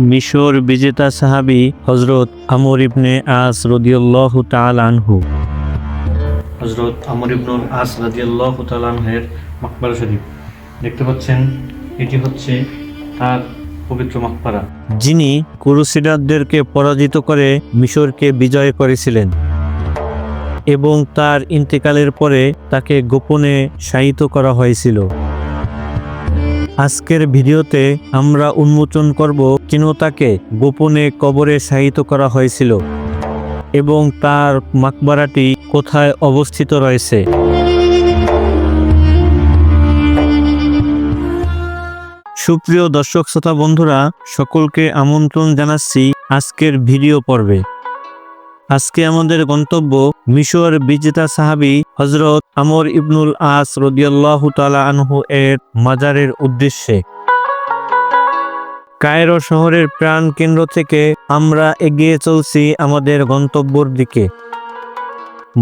মিশর বিজেতা সাহাবি হজরত আমর ইবনে আস রদিয়াল্লাহ তাল আনহু। হজরত আমর ইবনুল আস রাদিয়াল্লাহু তাআলা আনহের মাকবারা শরীফ। দেখতে পাচ্ছেন এটি হচ্ছে তার পবিত্র মাকবারা। যিনি ক্রুসেডারদেরকে পরাজিত করে মিশরকে বিজয় করেছিলেন এবং তার ইন্তেকালের পরে তাকে গোপনে শায়িত করা হয়েছিল। আজকের ভিডিওতে আমরা উন্মোচন করব কেন তাকে গোপনে কবরে শায়িত করা হয়েছিল এবং তার মাকবারাটি কোথায় অবস্থিত রয়েছে। সুপ্রিয় দর্শক, শ্রোতা বন্ধুরা, সকলকে আমন্ত্রণ জানাচ্ছি আজকের ভিডিও পর্বে। আজকে আমাদের গন্তব্য মিশর বিজেতা সাহাবি হজরত আমর ইবনুল আস রদিয়াল্লাহু তালা আনহু এর মাজারের উদ্দেশ্যে। কায়রো শহরের প্রাণ কেন্দ্র থেকে আমরা এগিয়ে চলছি আমাদের গন্তব্যর দিকে।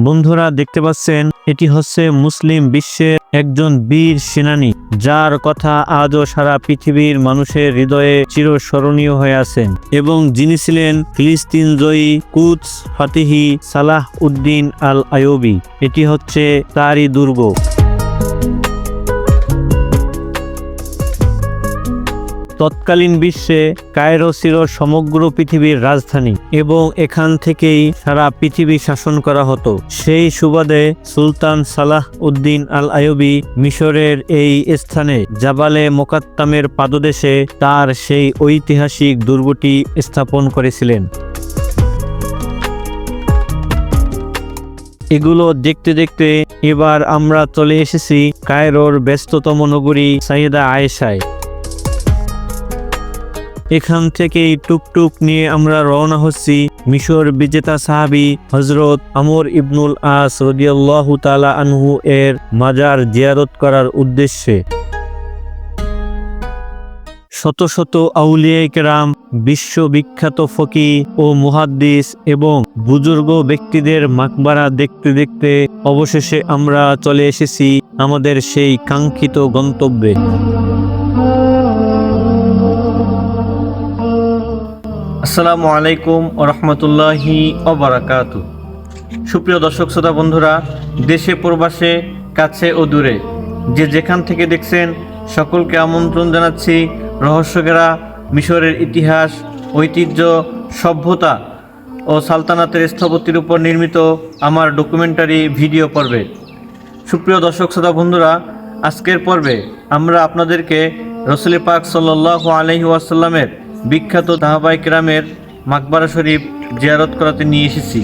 বন্ধুরা, দেখতে পাচ্ছেন এটি হচ্ছে মুসলিম বিশ্বের একজন বীর সেনানী, যার কথা আজও সারা পৃথিবীর মানুষের হৃদয়ে চিরস্মরণীয় হয়ে আছেন এবং যিনি ছিলেন ফিলিস্তিন জয়ী কুচ ফাতিহি সালাহ উদ্দিন আল আয়োবি এটি হচ্ছে তারই দুর্গ। তৎকালীন বিশ্বে কায়রো ছিল সমগ্র পৃথিবীর রাজধানী এবং এখান থেকেই সারা পৃথিবী শাসন করা হতো। সেই সুবাদে সুলতান সালাহ উদ্দিন আল আয়ুবি মিশরের এই স্থানে জাবালে মোকাত্তামের পাদদেশে তার সেই ঐতিহাসিক দুর্গটি স্থাপন করেছিলেন। এগুলো দেখতে দেখতে এবার আমরা চলে এসেছি কায়রোর ব্যস্ততম নগরী সাইয়েদা আয়েশায়। এখান থেকেই টুকটুক নিয়ে আমরা রওনা হচ্ছি মিশর বিজেতা সাহাবি হজরত আমর ইবনুল আস রদিয়াল্লাহু তালা আনহু এর মাজার জিয়ারত করার উদ্দেশ্যে। শত শত আউলিয়া কেরাম, বিশ্ববিখ্যাত ফকি ও মুহাদ্দিস এবং বুজুর্গ ব্যক্তিদের মাকবারা দেখতে দেখতে অবশেষে আমরা চলে এসেছি আমাদের সেই কাঙ্ক্ষিত গন্তব্যে। আসসালামু আলাইকুম রহমতুল্লাহি অবরাকাতু সুপ্রিয় দর্শক শ্রোতা বন্ধুরা, দেশে, প্রবাসে, কাছে ও দূরে যে যেখান থেকে দেখছেন, সকলকে আমন্ত্রণ জানাচ্ছি রহস্যগেরা মিশরের ইতিহাস, ঐতিহ্য, সভ্যতা ও সালতানাতের স্থপতির উপর নির্মিত আমার ডকুমেন্টারি ভিডিও পর্বে। সুপ্রিয় দর্শক শ্রোতা বন্ধুরা, আজকের পর্বে আমরা আপনাদেরকে রসুল পাক সাল্লাহ আলহি ওয়াসাল্লামের বিখ্যাত তাহাবাই কেরামের মাকবারা শরীফ জিয়ারত করাতে নিয়ে এসেছি।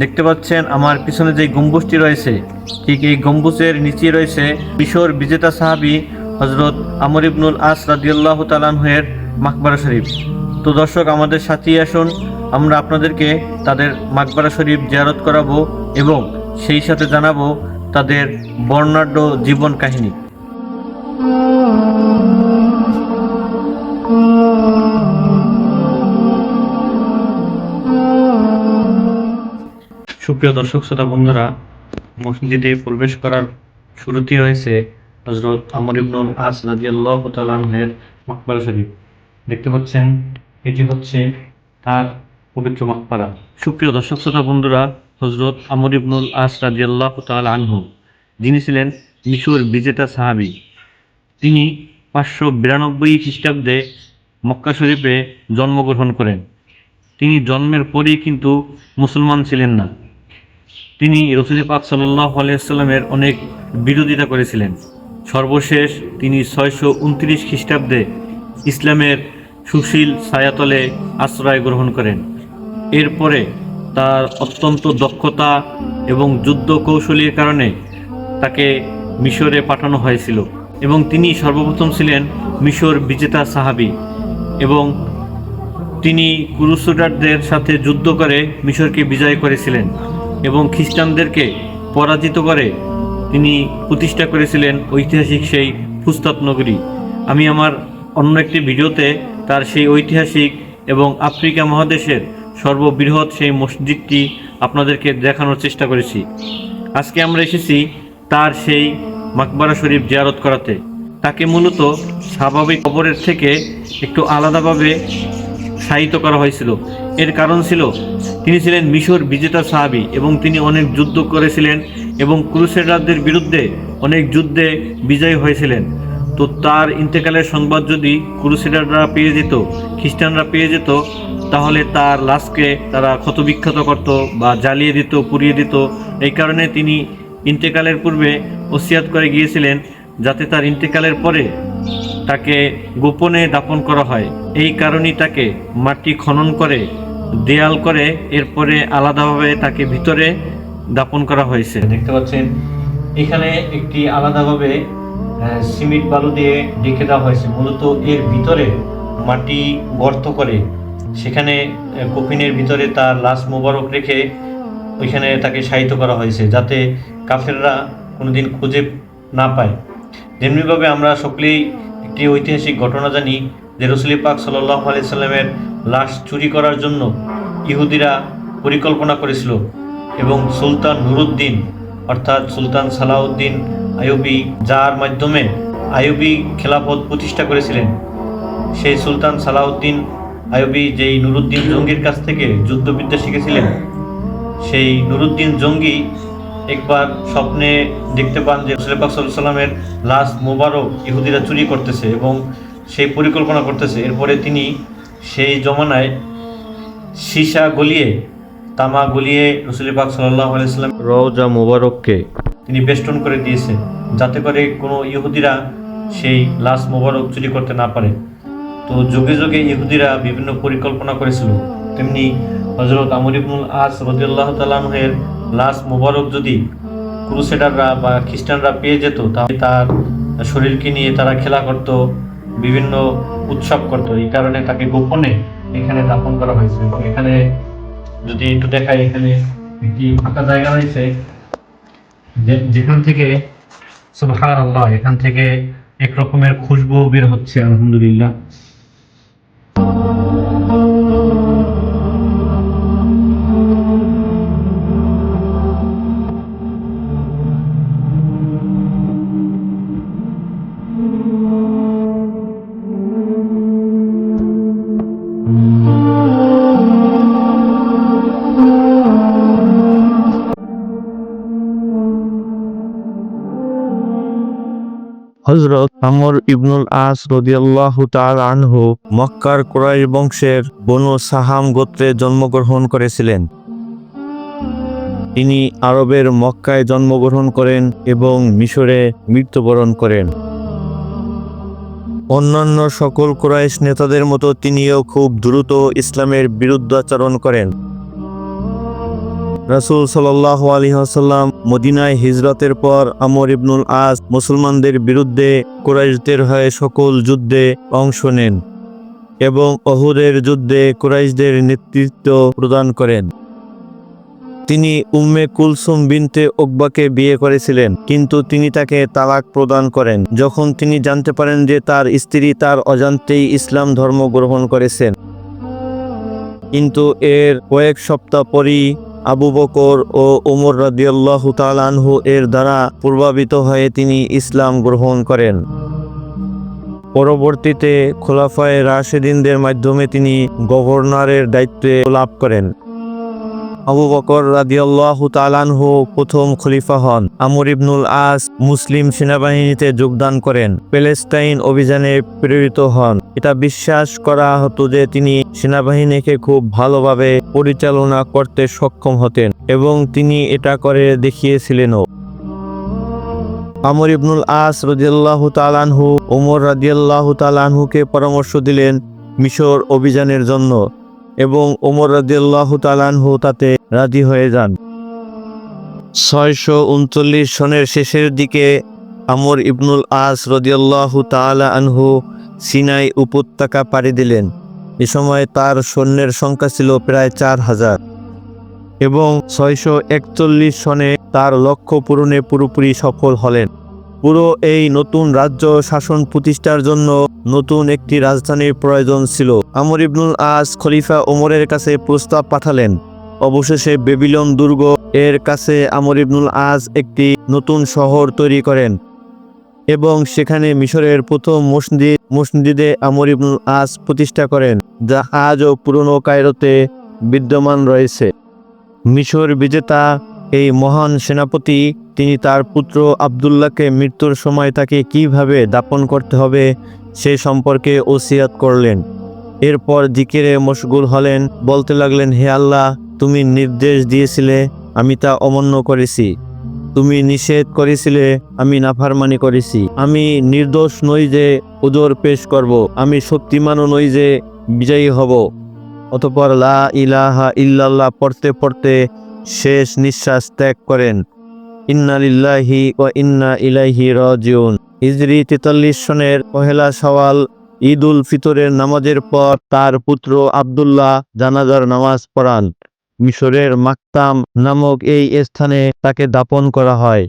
দেখতে পাচ্ছেন আমার পিছনে যে গম্বুজটি রয়েছে, ঠিক এই গম্বুজের নিচে রয়েছে মিশর বিজেতা সাহাবি হজরত আমর ইবনুল আস রাদিয়াল্লাহ তালানহের মাকবারা শরীফ। তো দর্শক, আমাদের সাথেই আসুন, আমরা আপনাদেরকে তাদের মাকবারা শরীফ জিয়ারত করাবো এবং সেই সাথে জানাব তাদের বর্ণাঢ্য জীবন কাহিনী। সুপ্রিয় দর্শক, শ্রোতা বন্ধুরা, মসজিদে প্রবেশ করার শুরুতেই হয়েছে হজরত আমর ইবনুল আস রাদিয়াল্লাহ তালাহের মাকবারা শরীফ। দেখতে পাচ্ছেন, এটি হচ্ছে তার পবিত্র মাকবারা। সুপ্রিয় দর্শক, শ্রোতা বন্ধুরা হজরত আমর ইবনুল আস রাদিয়াল্লাহ তাল আনহু, যিনি ছিলেন মিশর বিজেতা সাহাবি। তিনি পাঁচশো বিরানব্বই খ্রিস্টাব্দে মক্কা শরীফে জন্মগ্রহণ করেন। তিনি জন্মের পরেই কিন্তু মুসলমান ছিলেন না। তিনি রসুল পাক সাল্লাহ আলিয়াল্লামের অনেক বিরোধিতা করেছিলেন। সর্বশেষ তিনি ছয়শো উনত্রিশ খ্রিস্টাব্দে ইসলামের সুশীল ছায়াতলে আশ্রয় গ্রহণ করেন। এরপরে তার অত্যন্ত দক্ষতা এবং যুদ্ধ কৌশলীর কারণে তাকে মিশরে পাঠানো হয়েছিল এবং তিনি সর্বপ্রথম ছিলেন মিশর বিজেতা সাহাবি এবং তিনি কুরুসুডারদের সাথে যুদ্ধ করে মিশরকে বিজয় করেছিলেন। এবং খ্রিস্টানদেরকে পরাজিত করে তিনি প্রতিষ্ঠা করেছিলেন ঐতিহাসিক সেই ফুস্তাত নগরী। আমি আমার অন্য একটি ভিডিওতে তার সেই ঐতিহাসিক এবং আফ্রিকা মহাদেশের সর্ববৃহৎ সেই মসজিদটি আপনাদেরকে দেখানোর চেষ্টা করেছি। আজকে আমরা এসেছি তার সেই মাকবারা শরীফ জিয়ারত করাতে। তাকে মূলত স্বাভাবিক কবরের থেকে একটু আলাদাভাবে শায়িত করা হয়েছিল। এর কারণ ছিল, তিনি ছিলেন মিশর বিজেতা সাহাবি এবং তিনি অনেক যুদ্ধ করেছিলেন এবং ক্রুসেডারদের বিরুদ্ধে অনেক যুদ্ধে বিজয়ী হয়েছিলেন। তো তার ইন্তেকালের সংবাদ যদি ক্রুসেডাররা পেয়ে যেত, খ্রিস্টানরা পেয়ে যেত, তাহলে তার লাশকে তারা ক্ষতবিক্ষত করত বা জ্বালিয়ে দিত, পুড়িয়ে দিত। এই কারণে তিনি ইন্তেকালের পূর্বে ওসিয়াত করে গিয়েছিলেন যাতে তার ইন্তেকালের পরে তাকে গোপনে দাপন করা হয়। এই কারণেই তাকে মাটি খনন করে দেয়াল করে এরপরে আলাদাভাবে তাকে ভিতরে দাপন করা হয়েছে। দেখতে পাচ্ছেন, এখানে একটি আলাদাভাবে সিমেন্ট বালু দিয়ে ঢেকে দেওয়া হয়েছে। মূলত এর ভিতরে মাটি গর্ত করে, সেখানে কফিনের ভিতরে তার লাশ মোবারক রেখে ওইখানে তাকে শায়িত করা হয়েছে, যাতে কাফেররা কোনোদিন খুঁজে না পায়। যেমনিভাবে আমরা সকলেই একটি ঐতিহাসিক ঘটনা জানি, যে রসুলি পাক সাল্লাহ আলাইসাল্লামের লাশ চুরি করার জন্য ইহুদিরা পরিকল্পনা করেছিল এবং সুলতান নুরুদ্দিন, অর্থাৎ সুলতান সালাউদ্দিন আয়ুবি যার মাধ্যমে আইয়ুবি খেলাফত প্রতিষ্ঠা করেছিলেন। সেই সুলতান সালাউদ্দিন আয়ুবি যেই নুরুদ্দিন জঙ্গির কাছ থেকে যুদ্ধবিদ্যা শিখেছিলেন, সেই নুরুদ্দিন জঙ্গি একবার স্বপ্নে দেখতে পান যে রসুল পাক সাল্লাল্লাহু সাল্লামের লাশ মোবারক ইহুদিরা চুরি করতেছে এবং সেই পরিকল্পনা করতেছে। এরপরে তিনি সেই জমানায় সীসা গলিয়ে, তামা গলিয়ে রসুল পাক আলাইসাল্লাম রওজা মোবারককে তিনি বেষ্টন করে দিয়েছেন যাতে করে কোনো ইহুদিরা সেই লাশ মোবারক চুরি করতে না পারে। তো যুগে যুগে ইহুদিরা বিভিন্ন পরিকল্পনা করেছিল। তেমনি হজরত আমর ইবনুল আস রদিয়াল্লাহ তালাহের লাশ মোবারক যদি ক্রুসেডাররা বা খ্রিস্টানরা পেয়ে যেত, তাহলে তার শরীরকে নিয়ে তারা খেলা করত। বিভিন্ন উৎসব করত। এই কারণে তাকে গোপনে এখানে দাপন করা হয়েছে। এখানে যদি একটু দেখায় এখানে একটি ফাঁকা জায়গা রয়েছে। যেখান থেকে সুবহান আল্লাহ এখান থেকে এক রকমের খুশবু বের হচ্ছে, আলহামদুলিল্লাহ। হজরত আমর ইবনুল আস রদিয়াল্লাহু তাআলা আনহু মক্কার কুরাইশ বংশের বনু সাহাম গোত্রে জন্মগ্রহণ করেছিলেন। তিনি আরবের মক্কায় জন্মগ্রহণ করেন এবং মিশরে মৃত্যুবরণ করেন। অন্যান্য সকল কুরাইশ নেতাদের মতো তিনিও খুব দ্রুত ইসলামের বিরুদ্ধাচরণ করেন। রাসূল সাল্লাহ আলহিহাসাল্লাম মদিনায় হিজরতের পর আমর ইবনুল আস মুসলমানদের বিরুদ্ধে কুরাইশদের হয়ে সকল যুদ্ধে অংশ নেন এবং অহুদের যুদ্ধে কুরাইশদের নেতৃত্ব প্রদান করেন। তিনি উম্মে কুলসুম বিনতে ওকবাকে বিয়ে করেছিলেন, কিন্তু তিনি তাকে তালাক প্রদান করেন, যখন তিনি জানতে পারেন যে তার স্ত্রী তার অজান্তেই ইসলাম ধর্ম গ্রহণ করেছেন। কিন্তু এর কয়েক সপ্তাহ পরই আবু বকর ও ওমর রাদিয়াল্লাহু তাআলাহু এর দ্বারা প্রভাবিত হয়ে তিনি ইসলাম গ্রহণ করেন। পরবর্তীতে খোলাফায়ে রাশেদিনদের মাধ্যমে তিনি গভর্নরের দায়িত্বে লাভ করেন। আবু বকর রাদিয়াল্লাহু তাআলাহু প্রথম খলিফা হন। আমর ইবনুল আস মুসলিম সেনাবাহিনীতে যোগদান করেন। প্যালেস্টাইন অভিযানে প্রেরিত হন। এটা বিশ্বাস করা হতো যে তিনি সেনাবাহিনীকে খুব ভালোভাবে পরিচালনা করতে সক্ষম হতেন এবং তিনি এটা করে দেখিয়েছিলেনও। আমর ইবনুল আস রাদিয়াল্লাহু তাআলাহু ওমর রাদিয়াল্লাহু তাআলাহুকে পরামর্শ দিলেন মিশর অভিযানের জন্য এবং ওমর রাদিয়াল্লাহু তাআলাহু তাতে রাজি হয়ে যান। ছয়শো উনচল্লিশ সনের শেষের দিকে আমর ইবনুল আস রদিয়াল্লাহু তাআলা আনহু সিনাই উপত্যকা পাড়ি দিলেন। এ সময় তার সৈন্যের সংখ্যা ছিল প্রায় চার হাজার। এবং ছয়শো একচল্লিশ সনে তার লক্ষ্য পূরণে পুরোপুরি সফল হলেন। পুরো এই নতুন রাজ্য শাসন প্রতিষ্ঠার জন্য নতুন একটি রাজধানীর প্রয়োজন ছিল। আমর ইবনুল আস খলিফা ওমরের কাছে প্রস্তাব পাঠালেন, অবশেষে বেবিলন দুর্গ এর কাছে আমর ইবনুল আজ একটি নতুন শহর তৈরি করেন। এবং সেখানে মিশরের প্রথম মসজিদ, মসজিদে আমর ইবনুল আস প্রতিষ্ঠা করেন, যা আজও পুরনো কায়রোতে বিদ্যমান রয়েছে। মিশর বিজেতা এই মহান সেনাপতি, তিনি তার পুত্র আবদুল্লাহকে মৃত্যুর সময় তাকে কীভাবে দাপন করতে হবে সে সম্পর্কে ওসিয়াত করলেন। এরপর জিকিরে মশগুল হলেন, বলতে লাগলেন, হে আল্লাহ, তুমি নির্দেশ দিয়েছিলে, আমি তা অমান্য করেছি। তুমি নিষেধ করেছিলে, আমি নাফারমানি করেছি। আমি নির্দোষ নই যে উদর পেশ করব, আমি শক্তিমানও নই যে বিজয়ী হব। অতপর লা ইলাহা ইল্লাল্লাহ পড়তে পড়তে শেষ নিঃশ্বাস ত্যাগ করেন। ইন্না লিল্লাহি ও ইন্না ইলাইহি রাজিউন। হিজরি তেতাল্লিশ সনের পহেলা সওয়াল ঈদ উল ফিতরের নামাজের পর তার পুত্র আবদুল্লাহ জানাজার নামাজ পড়ান। মিশরের মাকতাম নামক এই স্থানে তাকে দাপন করা হয়।